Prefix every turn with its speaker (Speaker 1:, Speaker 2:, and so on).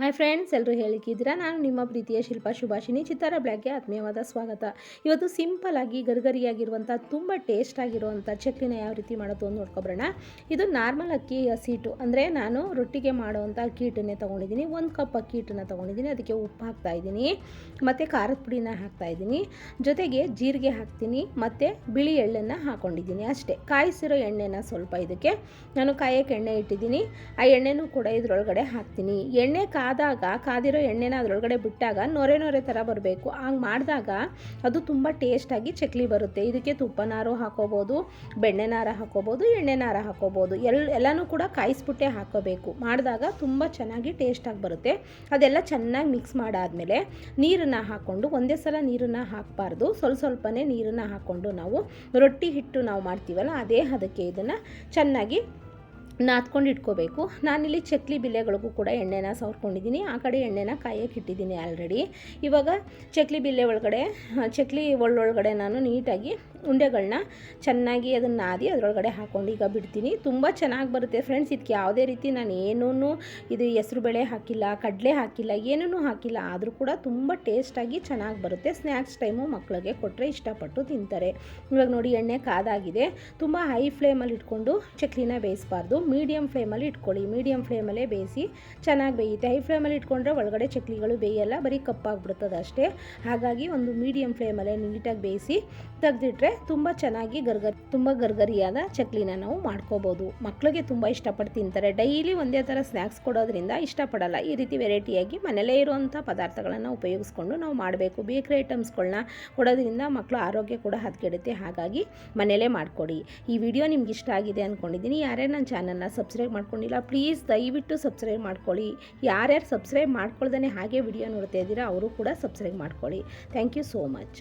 Speaker 1: Hi friends ಎಲ್ಲರೂ ಹೇಳಿಕ್ಕಿದ್ದೀರಾ? ನಾನು ನಿಮ್ಮ ಪ್ರೀತಿಯ ಶಿಲ್ಪಾ ಶುಭಾಷಿನಿ ಚಿತ್ತಾರ ಬ್ಲ್ಯಾಕ್ಗೆ ಆತ್ಮೀಯವಾದ ಸ್ವಾಗತ. ಇವತ್ತು ಸಿಂಪಲ್ ಆಗಿ ಗರಿಗರಿಯಾಗಿರುವಂಥ, ತುಂಬ ಟೇಸ್ಟ್ ಆಗಿರುವಂಥ ಚಕ್ಲಿನ ಯಾವ ರೀತಿ ಮಾಡೋದು ಅಂತ ನೋಡ್ಕೊಬರೋಣ. ಇದು ನಾರ್ಮಲ್ ಅಕ್ಕಿ ಹಸಿಟ್ಟು, ಅಂದರೆ ನಾನು ರೊಟ್ಟಿಗೆ ಮಾಡುವಂಥ ಅಕ್ಕಿ ಹಿಟ್ಟನ್ನೇ ತೊಗೊಂಡಿದ್ದೀನಿ. ಒಂದು ಕಪ್ ಅಕ್ಕಿ ಹಿಟ್ಟನ್ನು ತೊಗೊಂಡಿದ್ದೀನಿ. ಅದಕ್ಕೆ ಉಪ್ಪು ಹಾಕ್ತಾ ಇದ್ದೀನಿ. ಮತ್ತು ಖಾರದ ಪುಡಿನ ಹಾಕ್ತಾ ಇದ್ದೀನಿ. ಜೊತೆಗೆ ಜೀರಿಗೆ ಹಾಕ್ತೀನಿ. ಮತ್ತು ಬಿಳಿ ಎಳ್ಳನ್ನು ಹಾಕ್ಕೊಂಡಿದ್ದೀನಿ ಅಷ್ಟೇ. ಕಾಯಿಸಿರೋ ಎಣ್ಣೆನ ಸ್ವಲ್ಪ ಇದಕ್ಕೆ. ನಾನು ಕಾಯಕ್ಕೆ ಎಣ್ಣೆ ಇಟ್ಟಿದ್ದೀನಿ. ಆ ಎಣ್ಣೆನೂ ಕೂಡ ಇದರೊಳಗಡೆ ಹಾಕ್ತೀನಿ. ಎಣ್ಣೆ ಕಾದಾಗ ಕಾದಿರೋ ಎಣ್ಣೆನ ಅದರೊಳಗಡೆ ಬಿಟ್ಟಾಗ ನೊರೆ ನೊರೆ ಥರ ಬರಬೇಕು. ಹಂಗೆ ಮಾಡಿದಾಗ ಅದು ತುಂಬ ಟೇಸ್ಟಾಗಿ ಚಕ್ಲಿ ಬರುತ್ತೆ. ಇದಕ್ಕೆ ತುಪ್ಪನಾರು ಹಾಕೋಬೋದು ಬೆಣ್ಣೆನಾರ ಹಾಕೋಬೋದು ಎಣ್ಣೆನಾರ ಹಾಕೋಬೋದು. ಎಲ್, ಎಲ್ಲನೂ ಕೂಡ ಕಾಯಿಸ್ಬಿಟ್ಟೆ ಹಾಕೋಬೇಕು. ಮಾಡಿದಾಗ ತುಂಬ ಚೆನ್ನಾಗಿ ಟೇಸ್ಟಾಗಿ ಬರುತ್ತೆ. ಅದೆಲ್ಲ ಚೆನ್ನಾಗಿ ಮಿಕ್ಸ್ ಮಾಡಾದಮೇಲೆ ನೀರನ್ನು ಹಾಕ್ಕೊಂಡು ಒಂದೇ ಸಲ ನೀರನ್ನು ಹಾಕಬಾರ್ದು. ಸ್ವಲ್ಪ ಸ್ವಲ್ಪನೇ ನೀರನ್ನು ಹಾಕ್ಕೊಂಡು ನಾವು ರೊಟ್ಟಿ ಹಿಟ್ಟು ನಾವು ಮಾಡ್ತೀವಲ್ಲ, ಅದೇ ಅದಕ್ಕೆ ಇದನ್ನು ಚೆನ್ನಾಗಿ ನಾದ್ಕೊಂಡು ಇಟ್ಕೋಬೇಕು. ನಾನಿಲ್ಲಿ ಚಕ್ಲಿ ಬಿಲ್ಲೆಗಳಿಗೂ ಕೂಡ ಎಣ್ಣೆನ ಸವರ್ಕೊಂಡಿದ್ದೀನಿ. ಆ ಕಡೆ ಎಣ್ಣೆನ ಕಾಯಕ್ಕೆ ಇಟ್ಟಿದ್ದೀನಿ ಆಲ್ರೆಡಿ ಇವಾಗ ಚಕ್ಲಿ ಬಿಲ್ಲೆ ಒಳಗಡೆ, ಚಕ್ಲಿ ಒಳ್ಳೊಳಗಡೆ ನಾನು ನೀಟಾಗಿ ಉಂಡೆಗಳನ್ನ ಚೆನ್ನಾಗಿ ಅದನ್ನು ನಾದಿ ಅದರೊಳಗಡೆ ಹಾಕ್ಕೊಂಡು ಈಗ ಬಿಡ್ತೀನಿ. ತುಂಬ ಚೆನ್ನಾಗಿ ಬರುತ್ತೆ ಫ್ರೆಂಡ್ಸ್. ಇದಕ್ಕೆ ಯಾವುದೇ ರೀತಿ ನಾನು ಏನೂ ಇದು ಹೆಸ್ರು ಬೇಳೆ ಹಾಕಿಲ್ಲ, ಕಡಲೆ ಹಾಕಿಲ್ಲ ಏನೂ ಹಾಕಿಲ್ಲ. ಆದರೂ ಕೂಡ ತುಂಬ ಟೇಸ್ಟಾಗಿ ಚೆನ್ನಾಗಿ ಬರುತ್ತೆ. ಸ್ನ್ಯಾಕ್ಸ್ ಟೈಮು ಮಕ್ಕಳಿಗೆ ಕೊಟ್ಟರೆ ಇಷ್ಟಪಟ್ಟು ತಿಂತಾರೆ. ಇವಾಗ ನೋಡಿ ಎಣ್ಣೆ ಕಾದಾಗಿದೆ. ತುಂಬ ಹೈ ಫ್ಲೇಮಲ್ಲಿ ಇಟ್ಕೊಂಡು ಚಕ್ಲಿನ ಬೇಯಿಸಬಾರ್ದು. ಮೀಡಿಯಮ್ ಫ್ಲೇಮಲ್ಲಿ ಇಟ್ಕೊಳ್ಳಿ. ಮೀಡಿಯಂ ಫ್ಲೇಮಲ್ಲೇ ಬೇಯಿಸಿ ಚೆನ್ನಾಗಿ ಬೇಯುತ್ತೆ. ಹೈ ಫ್ಲೇಮಲ್ಲಿ ಇಟ್ಕೊಂಡ್ರೆ ಒಳಗಡೆ ಚಕ್ಲಿಗಳು ಬೇಯಲ್ಲ, ಬರೀ ಕಪ್ಪಾಗಿಬಿಡ್ತದೆ ಅಷ್ಟೇ ಹಾಗಾಗಿ ಒಂದು ಮೀಡಿಯಮ್ ಫ್ಲೇಮಲ್ಲೇ ನೀಟಾಗಿ ಬೇಯಿಸಿ ತೆಗೆದಿಟ್ರೆ ತುಂಬ ಚೆನ್ನಾಗಿ ಗರ್ಗರ್, ತುಂಬ ಗರ್ಗರಿಯಾದ ಚಕ್ಲಿನ ನಾವು ಮಾಡ್ಕೋಬೋದು. ಮಕ್ಕಳಿಗೆ ತುಂಬ ಇಷ್ಟಪಟ್ಟು ತಿಂತಾರೆ. ಡೈಲಿ ಒಂದೇ ಥರ ಸ್ನ್ಯಾಕ್ಸ್ ಕೊಡೋದ್ರಿಂದ ಇಷ್ಟಪಡಲ್ಲ. ಈ ರೀತಿ ವೆರೈಟಿಯಾಗಿ ಮನೆಯಲ್ಲೇ ಇರುವಂಥ ಪದಾರ್ಥಗಳನ್ನು ಉಪಯೋಗಿಸ್ಕೊಂಡು ನಾವು ಮಾಡಬೇಕು. ಬೇಕ್ರಿ ಐಟಮ್ಸ್ಗಳನ್ನ ಕೊಡೋದ್ರಿಂದ ಮಕ್ಕಳು ಆರೋಗ್ಯ ಕೂಡ ಹದಗೆಡುತ್ತೆ. ಹಾಗಾಗಿ ಮನೆಯಲ್ಲೇ ಮಾಡಿಕೊಡಿ. ಈ ವಿಡಿಯೋ ನಿಮ್ಗೆ ಇಷ್ಟ ಆಗಿದೆ ಅಂದ್ಕೊಂಡಿದ್ದೀನಿ ಯಾರ್ಯಾರು ನನ್ನ ಚಾನಲ್ನ ಸಬ್ಸ್ಕ್ರೈಬ್ ಮಾಡ್ಕೊಂಡಿಲ್ಲ, ಪ್ಲೀಸ್ ದಯವಿಟ್ಟು ಸಬ್ಸ್ಕ್ರೈಬ್ ಮಾಡ್ಕೊಳ್ಳಿ. ಯಾರ್ಯಾರು ಸಬ್ಸ್ಕ್ರೈಬ್ ಮಾಡ್ಕೊಳ್ದೇ ಹಾಗೆ ವಿಡಿಯೋ ನೋಡ್ತಾ ಇದ್ದೀರಾ, ಅವರು ಕೂಡ ಸಬ್ಸ್ಕ್ರೈಬ್ ಮಾಡ್ಕೊಳ್ಳಿ. Thank you so much.